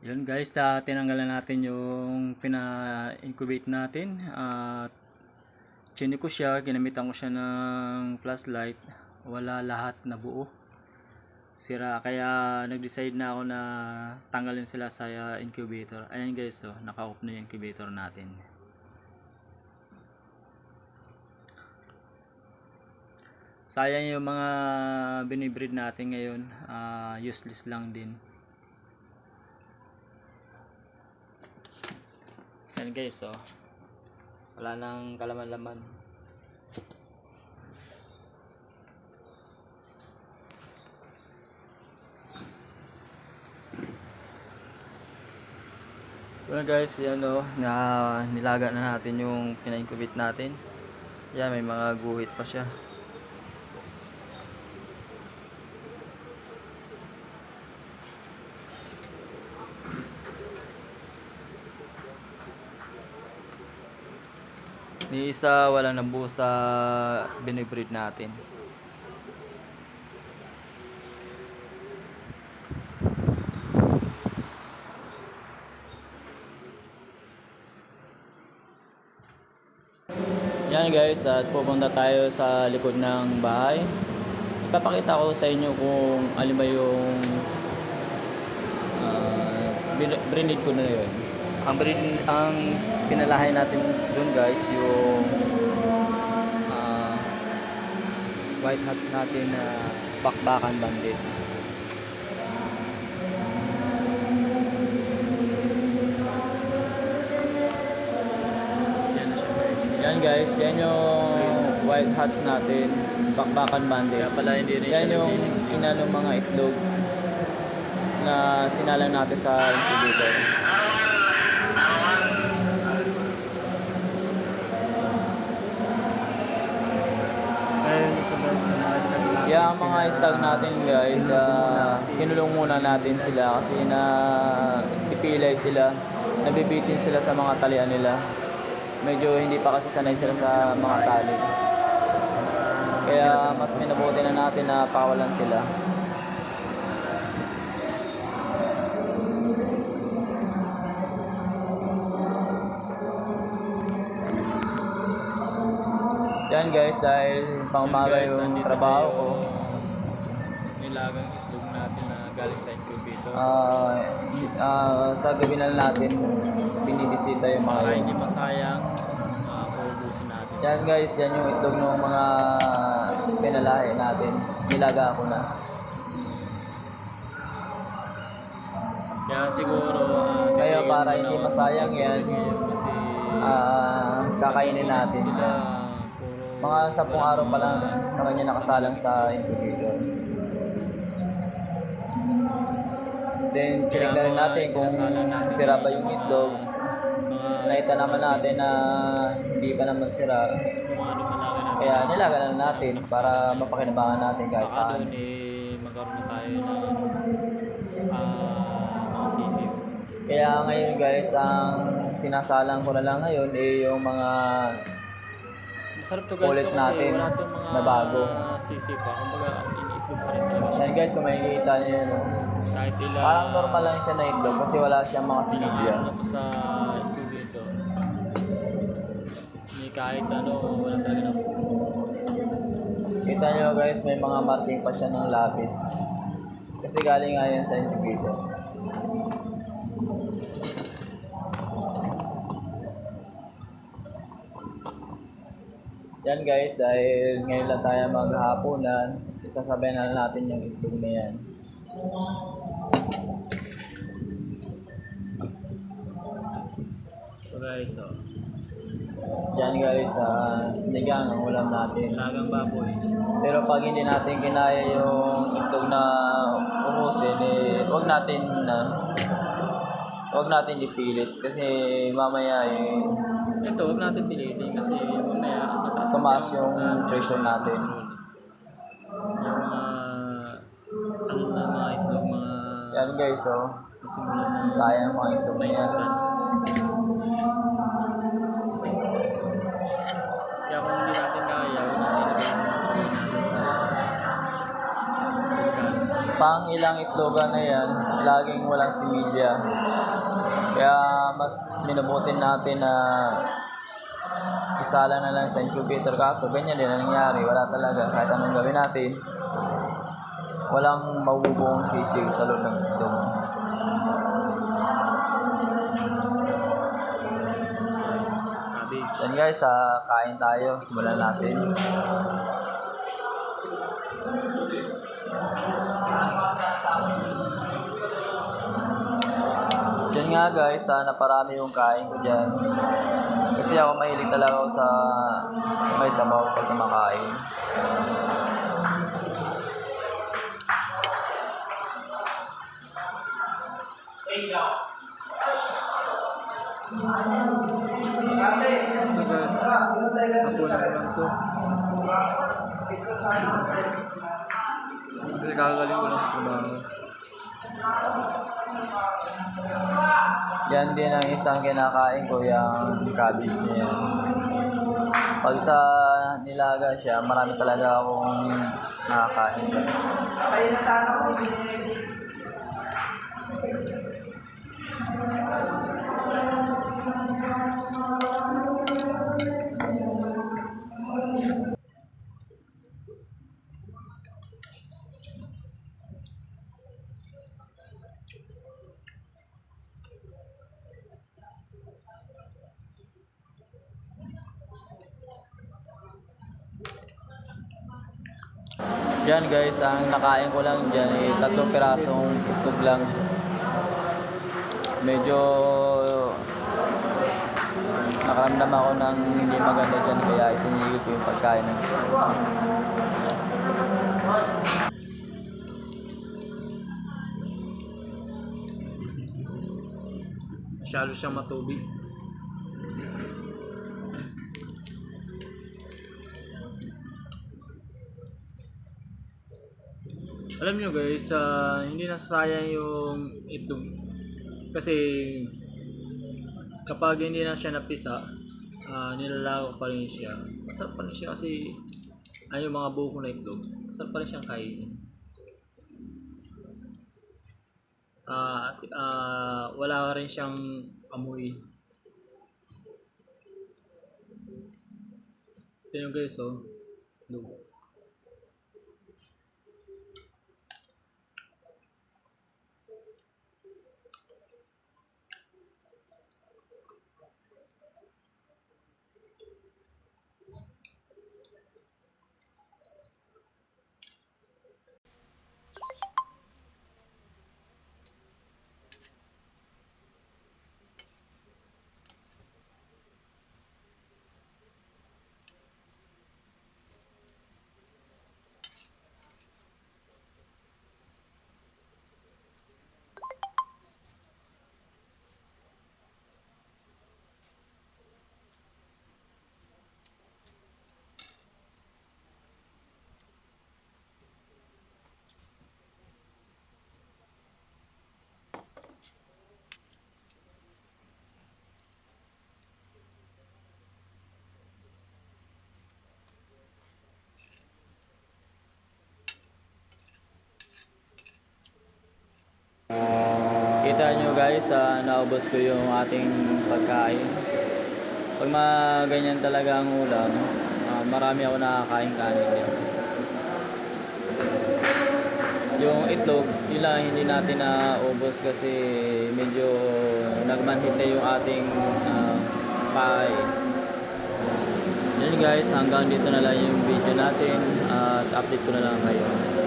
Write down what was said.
Yun guys, ta tinanggalan natin yung pina-incubate natin at chine ko siya, ginamitan ko siya ng flashlight. Wala lahat na buo. Sira kaya nag-decide na ako na tanggalin sila sa uh, incubator. Ayan guys, oh, naka-off na yung incubator natin. Sayang yung mga binibreed natin ngayon, ah, useless lang din. Yan guys, oh. Wala nang kalaman-laman. Well guys, yan oh, na nilaga na natin yung pina-incubate natin. Yan, may mga guhit pa siya. Ni isa walang nabuo sa binibreed natin. Yan guys, at pupunta tayo sa likod ng bahay. Ipapakita ko sa inyo kung alin ba yung uh, brinid ko na yun. Ang breed, ang pinalahay natin dun guys, yung ah, white hats natin na bakbakan bandit. Yan guys. Yan yung white hats natin, bakbakan bandit. Kaya pala hindi rin yan yung inanong mga itlog na sinalang natin sa incubator. Ayun ito guys, sa mga stag natin. Kaya ang mga stag natin guys, ah, kinulong muna natin sila kasi na ipilay sila, nabibitin sila sa mga talian nila. Medyo hindi pa kasi sanay sila sa mga tali. Kaya mas minabuti na natin na pawalan sila. Yan guys, dahil pang umaga guys, yung trabaho ko. Nilagang itlog natin na galing sa incubator. Ah, ah, sa gabi na natin binibisita yung mga Para hindi masayang, uh, uubusin natin. Yan guys, yan yung itlog ng mga pinalahi natin. Nilaga ako na. Kaya siguro, uh, Kaya para hindi masayang yan, Kasi Ah, kakainin natin. sila. Mga sampung araw pa lang na kanya nakasalang sa incubator. Then, check na rin natin kung sira ba yung itlog. Nakita naman natin na hindi pa naman sira. Kaya nilaga na natin para mapakinabangan natin kahit paano. eh, magkaroon na tayo ng ah. Kaya ngayon guys, ang sinasalang ko na lang ngayon eh yung mga Masarap to guys Ulit to kasi natin wala tong mga na bago. sisip pa. Kumbaga as in itlog pa rin talaga siya. yan guys kung makikita nyo yun. oh. Kahit ilang... Parang normal lang siya na itlog kasi wala siyang mga Ilang sinigya. araw na to sa incubator. Hindi kahit ano, wala talaga na Kita nyo guys, may mga marking pa siya ng lapis. Kasi galing nga yan sa incubator. Yan guys, dahil ngayon lang tayo maghahaponan, isasabay na natin yung itlog na yan. So guys, so, Yan guys, ah, sinigang ang ulam natin. lagang baboy. Pero pag hindi natin kinaya yung itlog na umusin, eh, wag natin na wag natin ipilit kasi mamaya eh, Ito, huwag natin pilitin kasi kasi yung ah, pressure natin. Yung mga ano na mga itlog, mga yan guys, oh, simula na sayang mga itlog na may yan. Kaya kung hindi natin kaya. Pang ilang itlogan na yan, laging walang similya. Kaya mas minabutin natin na isala na lang sa incubator kaso ganyan din ang nangyari. Wala talaga. Kahit anong gawin natin, walang mabubuong sisiw sa loob ng. Cabbage. Yan guys, ah, kain tayo. Simulan natin. Yan nga guys, ah, naparami yung kain ko dyan. Kasi ako mahilig talaga ako sa may sabaw pag kumakain. Kasi kakagaling ko lang sa trabaho. Yan din ang isang kinakain ko, yung cabbage niya. Pag sa nilaga siya, marami talaga akong nakakain. Diyan guys, ang nakain ko lang dyan ay tatlong pirasong itlog lang. Medyo nakaramdam ako ng hindi maganda dyan kaya itinigil ko yung pagkain ng Masyado siyang matubig. Alam nyo guys, ah, hindi nasasayang yung itlog. Kasi kapag hindi na siya napisa, uh, nilalago pa rin siya. Masarap pa rin siya kasi ay yung mga buko na itlog. Masarap pa rin siyang kainin. Ah, at ah, wala rin siyang amoy. Ito yung guys, oh. Kita nyo guys, ah, naubos ko yung ating pagkain. Pag ganyan talaga ang ulam, ah, marami ako nakakain kanin din. Yung itlog, yun hindi natin naubos kasi medyo nagmanhid na yung ating ah, pie. Yun guys, hanggang dito na lang yung video natin at update ko na lang kayo.